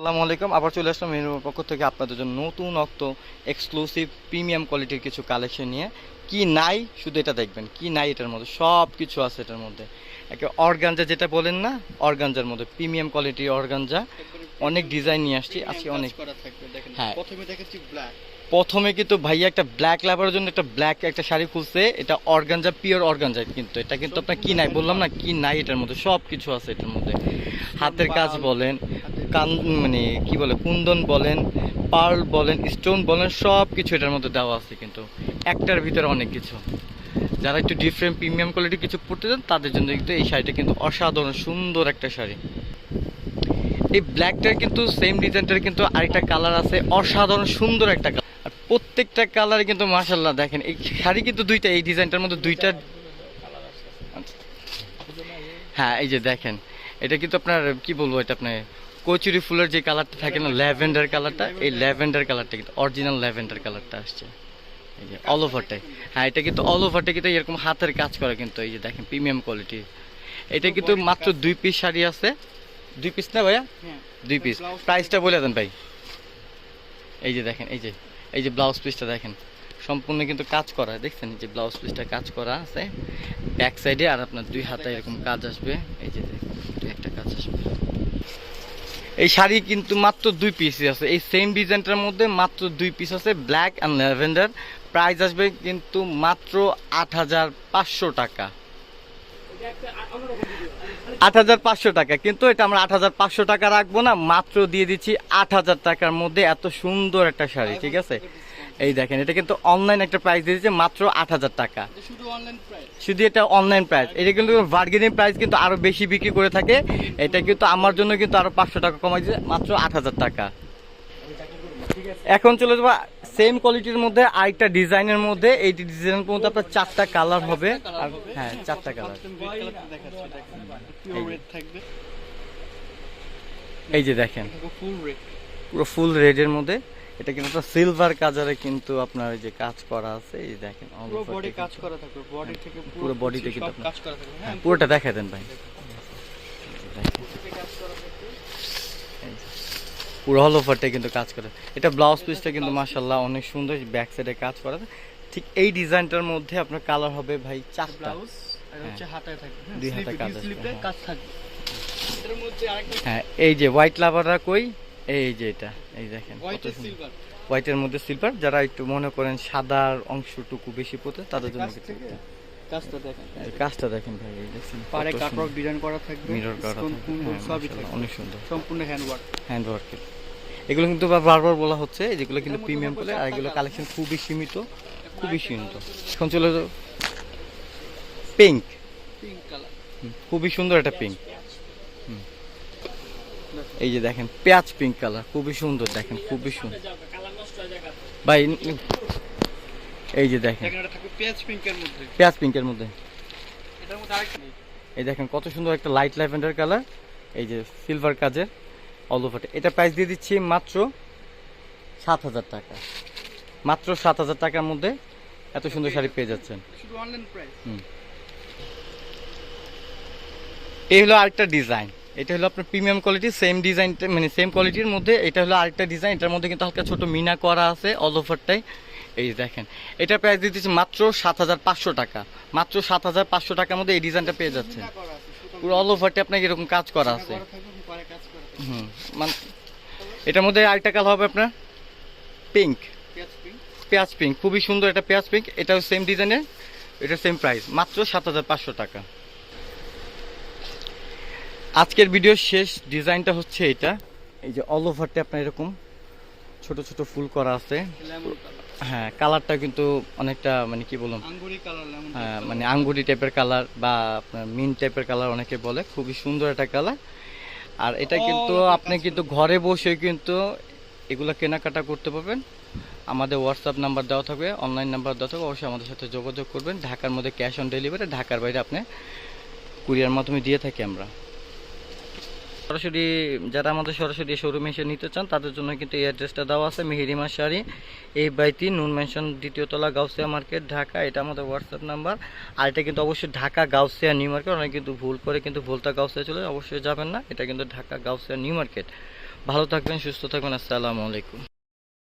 আসসালামু আলাইকুম। আবার চলে আসলাম মেনুর পক্ষ থেকে আপনাদের জন্য নতুন অক্ত এক্সক্লুসিভ প্রিমিয়াম কোয়ালিটির কিছু কালেকশন নিয়ে। কি নাই শুধু এটা দেখবেন। কি নাই এটার মধ্যে? সব কিছু আছে এটার মধ্যে। একে অর্গানজা যেটা বলেন না অর্গানজার মধ্যে। প্রিমিয়াম কোয়ালিটির অর্গানজা অনেক ডিজাইন নিয়ে আসছি। আজকে অনেক হ্যাঁ। প্রথমে দেখাচ্ছি ব্ল্যাক প্রথমে কিন্তু ভাইয়া একটা ব্ল্যাক লাভারের জন্য একটা ব্ল্যাক একটা শাড়ি খুলছে। এটা অর্গানজা পিওর অর্গানজা কিন্তু। এটা কিন্তু আপনার কি নাই? বললাম না কি নাই এটার মধ্যে? সব কিছু আছে এটার মধ্যে। হাতের কাজ বলেন। কান মানে কি বলে, কুন্দন বলেন, পার্ল বলেন, স্টোন বলেন সব কিছু এটার মধ্যে দেওয়া আছে কিন্তু। একটার ভিতরে অনেক কিছু। যারা একটু ডিফারেন্ট প্রিমিয়াম কোয়ালিটি কিছু পড়তে চান, তাদের জন্য কিন্তু এই শাড়িটা কিন্তু অসাধারণ, সুন্দর একটা শাড়ি। এই ব্ল্যাকটার কিন্তু সেম ডিজাইনটার কিন্তু আরেকটা কালার আছে, অসাধারণ, সুন্দর একটা কালার আর প্রত্যেকটা কালার কিন্তু মাশাল্লাহ দেখেন, এই শাড়ি কিন্তু দুইটা, এই ডিজাইনটার মধ্যে দুইটা হ্যাঁ এই যে দেখেন, এটা কিন্তু আপনার, কি বলব এটা আপনার কচুরি ফুলের যে কালারটা থাকে না ল্যাভেন্ডার কালারটা এই ল্যাভেন্ডার কালারটা কিন্তু অরিজিনাল ল্যাভেন্ডার কালারটা আসছে। এই যে অল ওভারটাই হ্যাঁ এটা কিন্তু অল ওভারটা কিন্তু এরকম হাতের কাজ করে কিন্তু এই যে দেখেন প্রিমিয়াম কোয়ালিটি এটা কিন্তু মাত্র দুই পিস শাড়ি আছে। দুই পিস না ভাইয়া? হ্যাঁ। দুই পিস প্রাইসটা বলে দেন ভাই। এই যে দেখেন এই যে এই যে ব্লাউজ পিসটা দেখেন। সম্পূর্ণ কিন্তু কাজ করা দেখছেন? যে ব্লাউজ পিসটা কাজ করা আছে। ব্যাক সাইডে আর আপনার দুই হাতে এরকম কাজ আসবে। এই যে দেখুন, দুই একটা কাজ আসবে। এই শাড়ি কিন্তু মাত্র দুই পিসই আছে। এই সেম ডিজাইনটার মধ্যে মাত্র দুই পিস আছে ব্ল্যাক অ্যান্ড ল্যাভেন্ডার প্রাইস আসবে কিন্তু মাত্র আট হাজার পাঁচশো টাকা। আট হাজার পাঁচশো টাকা। কিন্তু এটা আমরা আট হাজার পাঁচশো টাকা রাখব না, মাত্র দিয়ে দিচ্ছি আট হাজার টাকার মধ্যে এত সুন্দর একটা শাড়ি, ঠিক আছে? এই দেখেন এটা কিন্তু অনলাইন একটা প্রাইস দিয়েছে মাত্র আট হাজার টাকা। শুধু এটা অনলাইন প্রাইস এটা কিন্তু বার্গেনিং প্রাইস কিন্তু আরও বেশি বিক্রি করে থাকে। এটা কিন্তু আমার জন্য কিন্তু আরও পাঁচশো টাকা কমাই দিচ্ছে মাত্র আট হাজার টাকা। এখন চলে যাব সেম কোয়ালিটির মধ্যে আরেকটা ডিজাইনের মধ্যে। এই ডিজাইনের মধ্যে আপনার চারটা কালার হবে। আর হ্যাঁ চারটা কালার এই যে দেখেন। ফুল রেড পুরো ফুল রেডের মধ্যে। এটা কিন্তু একটা সিলভার কাজারে কিন্তু আপনার এই যে কাজ করা আছে এই দেখেন পুরো বডি কাজ করা থাকবে বডি থেকে পুরো সব কিন্তু কাজ করা থাকবে হ্যাঁ? পুরোটা দেখা দেন ভাই। পুরো হল ওভারটা কিন্তু কাজ করে। এটা ব্লাউজ পিসটা কিন্তু মাশাল্লাহ অনেক সুন্দর ব্যাক সাইডে কাজ করা ঠিক এই ডিজাইনটার মধ্যে আপনার কালার হবে ভাই চারটা। থাকবে হ্যাঁ, দুই হাতে কাজ হ্যাঁ। থাকবে। হ্যাঁ এই যে হোয়াইট লাভাররা কই? এই যে এটা এই দেখেন। হোয়াইটের মধ্যে সিলভার যারা একটু মনে করেন সাদার অংশটুকু বেশি পোতে তাদের জন্য কাজ কিন্তু থেকে? কাজটা দেখেন। এই কাজটা দেখেন ভাই এই দেখছেন পারে কাটওয়ার্ক ডিজাইন করা থাকবে মিরর করা stone থাকে। কুন্দন হ্যাঁ, সবই থাকবে। অনেক সুন্দর। সম্পূর্ণ এগুলো কিন্তু বারবার বলা হচ্ছে যেগুলো কিন্তু প্রিমিয়াম করে আর এগুলো কালেকশন খুবই সীমিত খুবই সীমিত। এখন চলে যাও। পিঙ্ক পিঙ্ক কালার খুবই সুন্দর একটা পিঙ্ক এই যে দেখেন পেঁয়াজ পিঙ্ক কালার খুবই সুন্দর দেখেন খুবই সুন্দর। ভাই এই যে দেখেন পেঁয়াজ পিঙ্কের মধ্যে। এই দেখেন কত সুন্দর একটা লাইট ল্যাভেন্ডার কালার এই যে সিলভার কাজের অল ওভার এটা প্রাইস দিয়ে দিচ্ছি মাত্র সাত হাজার টাকা। মাত্র সাত হাজার টাকার মধ্যে এত সুন্দর শাড়ি পেয়ে যাচ্ছেন। এই হলো আরেকটা ডিজাইন এটা হলো আপনার প্রিমিয়াম কোয়ালিটি সেম ডিজাইনটা মানে সেম কোয়ালিটির মধ্যে এটা হলো আরেকটা ডিজাইন এটার মধ্যে কিন্তু হালকা ছোট মিনা করা আছে অল ওভারটাই এই দেখেন, এটা প্রাইস দিচ্ছি মাত্র সাত হাজার পাঁচশো টাকা। মাত্র সাত হাজার পাঁচশো টাকার মধ্যে এই ডিজাইনটা পেয়ে সুতো পুরো অল ওভারটা আপনাকে এরকম কাজ করা আছে। হুম মানে এটার মধ্যে আরেকটা কালার হবে আপনার পিঙ্ক পেঁয়াজ পিঙ্ক খুবই সুন্দর একটা পেঁয়াজ পিঙ্ক এটাও সেম ডিজাইনের এটা সেম প্রাইস মাত্র সাত হাজার পাঁচশো টাকা। আজকের ভিডিওর শেষ ডিজাইনটা হচ্ছে এটা। এই যে অল ওভারটা আপনার এরকম। ছোট ছোট ফুল করা আছে। হ্যাঁ কালারটা কিন্তু অনেকটা মানে কি লেমন হ্যাঁ, মানে আঙ্গুরি টাইপের কালার বা আপনার মিন টাইপের কালার অনেকে বলে। খুবই সুন্দর একটা কালার আর এটা কিন্তু আপনি কিন্তু ঘরে বসে কিন্তু এগুলো কেনাকাটা করতে পারবেন। আমাদের হোয়াটসঅ্যাপ নাম্বার দেওয়া থাকবে অনলাইন নাম্বার দেওয়া থাকবে অবশ্যই আমাদের সাথে যোগাযোগ করবেন। ঢাকার মধ্যে ক্যাশ অন ডেলিভারি ঢাকার বাইরে আপনি কুরিয়ার মাধ্যমে দিয়ে থাকি আমরা। সরাসরি যারা আমাদের সরাসরি শোরুম এসে নিতে চান, তাদের জন্য কিন্তু এই অ্যাড্রেসটা দেওয়া আছে মেহেরিমা শাড়ি এই বাইতি নুন মেনশন দ্বিতীয়তলা গাউসিয়া মার্কেট ঢাকা, এটা আমাদের হোয়াটসঅ্যাপ নাম্বার আর এটা কিন্তু অবশ্যই ঢাকা, গাউসিয়া নিউ মার্কেট অনেক কিন্তু ভুল করে কিন্তু ভুলতা গাউসিয়া চলে অবশ্যই যাবেন না, এটা কিন্তু ঢাকা, গাউসিয়া নিউ মার্কেট ভালো থাকবেন, সুস্থ থাকবেন, আসসালামু আলাইকুম।